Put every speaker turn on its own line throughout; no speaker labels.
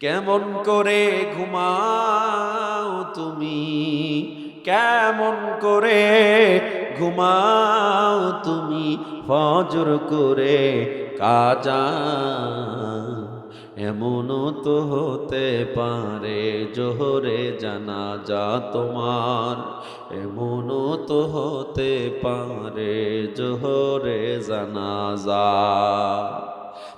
কেমন করে ঘুমাও তুমি? কেমন করে ঘুমাও তুমি? ফজর করে কাজা এমনও তো হতে পারে জোহরে জানা যা তোমার। এমনও তো হতে পারে জোহরে জানাজা।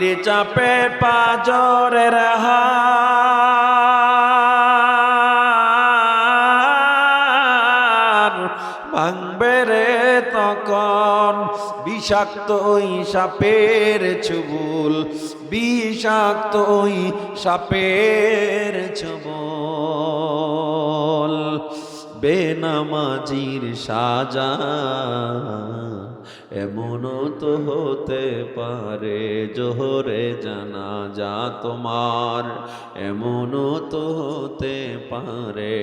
মাটির চাপে পাজরের হার ভাঙবে রে তখন বিষাক্ত ওই সাপের চুবুল বিষাক্ত ওই সাপের চুবুল বেনামাজির সাজা এমনও তো হতে পারে, জোহরে জানা যা তোমার। এমনও তো হতে পারে,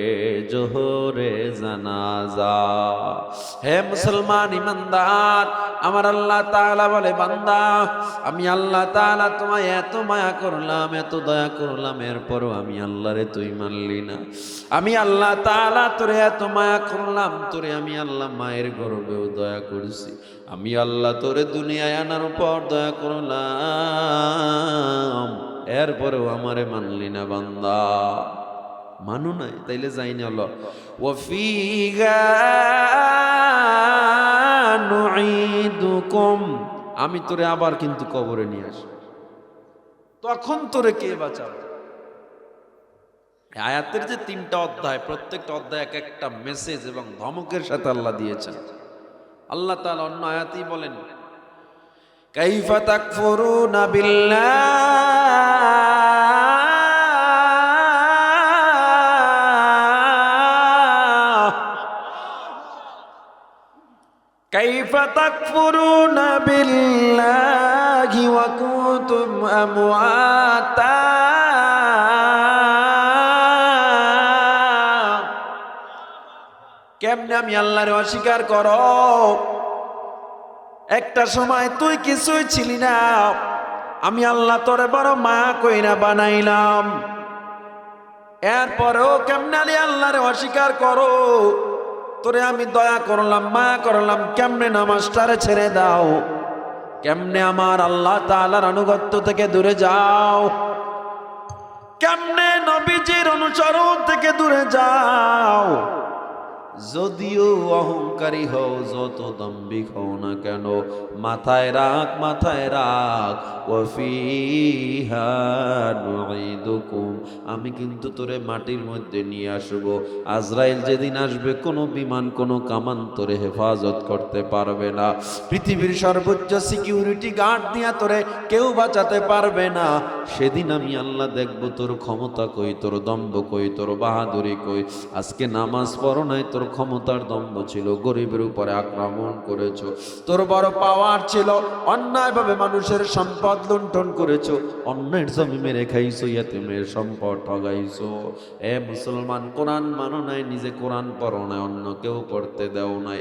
জোহরে জানা যা হে মুসলমান ইমানদার, আমার আল্লাহ তাআলা বলে, বান্দা, আমি আল্লাহ তাআলা তোমায় এত মায়া করলাম, এত দয়া করলাম, এরপরও আমি আল্লাহরে তুই মানলি না। আমি আল্লাহ তাআলা তোরে এত মায়া করলাম, তোরে আমি আল্লাহ মায়ের গর্বেও দয়া করছি। আমি আল্লাহ তোরে দুনিয়ায় আনার পর দয়া করলাম। এরপরেও আমারে মানলি না বান্দা। মানু নাই? তাইলে যাই হলো ওয়াফিগা নুঈদুকুম। আমি তোরে আবার কিন্তু কবরে নিয়ে আসব। তখন তোরে কে বাঁচাবে? আয়াতের যে তিনটা অধ্যায়, প্রত্যেকটা অধ্যায় এক একটা মেসেজ এবং ধমকের সাথে আল্লাহ দিয়েছেন। আল্লাহ তাআলা অন্য আয়াতেই বলেন কাইফা তাকফুরুনা বিল্লাহ كيف تكفرون بالله وكنتم أمواتا কেমনে আমি আল্লাহরে অস্বীকার করো? একটা সময় তুই কিছুই ছিলি না। আমি আল্লাহ তোরে বড় মা কইরা বানাইলাম। এরপরেও কেমনে আলী আল্লাহরে অস্বীকার করো? তোরে আমি দয়া করলাম, মা করলাম, কেমনে নামাজটারে ছেড়ে দাও? কেমনে আমার আল্লাহ তালার আনুগত্য থেকে দূরে যাও? কেমনে নবীজির অনুসরণ থেকে দূরে যাও? যদিও অহংকারী হও, যত দম্বিক হও না কেন, মাথায় রাখ মাথায় রাখ। ওয়াফিহা নুঈদুকুম, আমি কিন্তু তোরে মাটির মধ্যে নিয়ে আসব। আজরাইল যেদিন আসবে, কোনো বিমান, কোনো কামান তোরে হেফাজত করতে পারবে না। পৃথিবীর সর্বোচ্চ সিকিউরিটি গার্ড দিয়া তোরে কেউ বাঁচাতে পারবে না। সেদিন আমি আল্লাহ দেখব, তোর ক্ষমতা কই, তোর দম্ভ কই, তোর বাহাদুরি কই। আজকে নামাজ পড়ো নাই, তোর ক্ষমতার দম্ভ ছিল, গরিবের উপরে আক্রমণ করেছ, তোর বড় পাওয়ার ছিল, অন্যায়ভাবে মানুষের সম্পদ লুণ্ঠন করেছ, অন্যের জমি মেরে খাইছো ইয়াতিমের সম্পদ ঠগাইছো। এ মুসলমান কোরআন মানো নাই, নিজে কোরআন পড়ো নাই, অন্য কেউ পড়তে দেও নাই।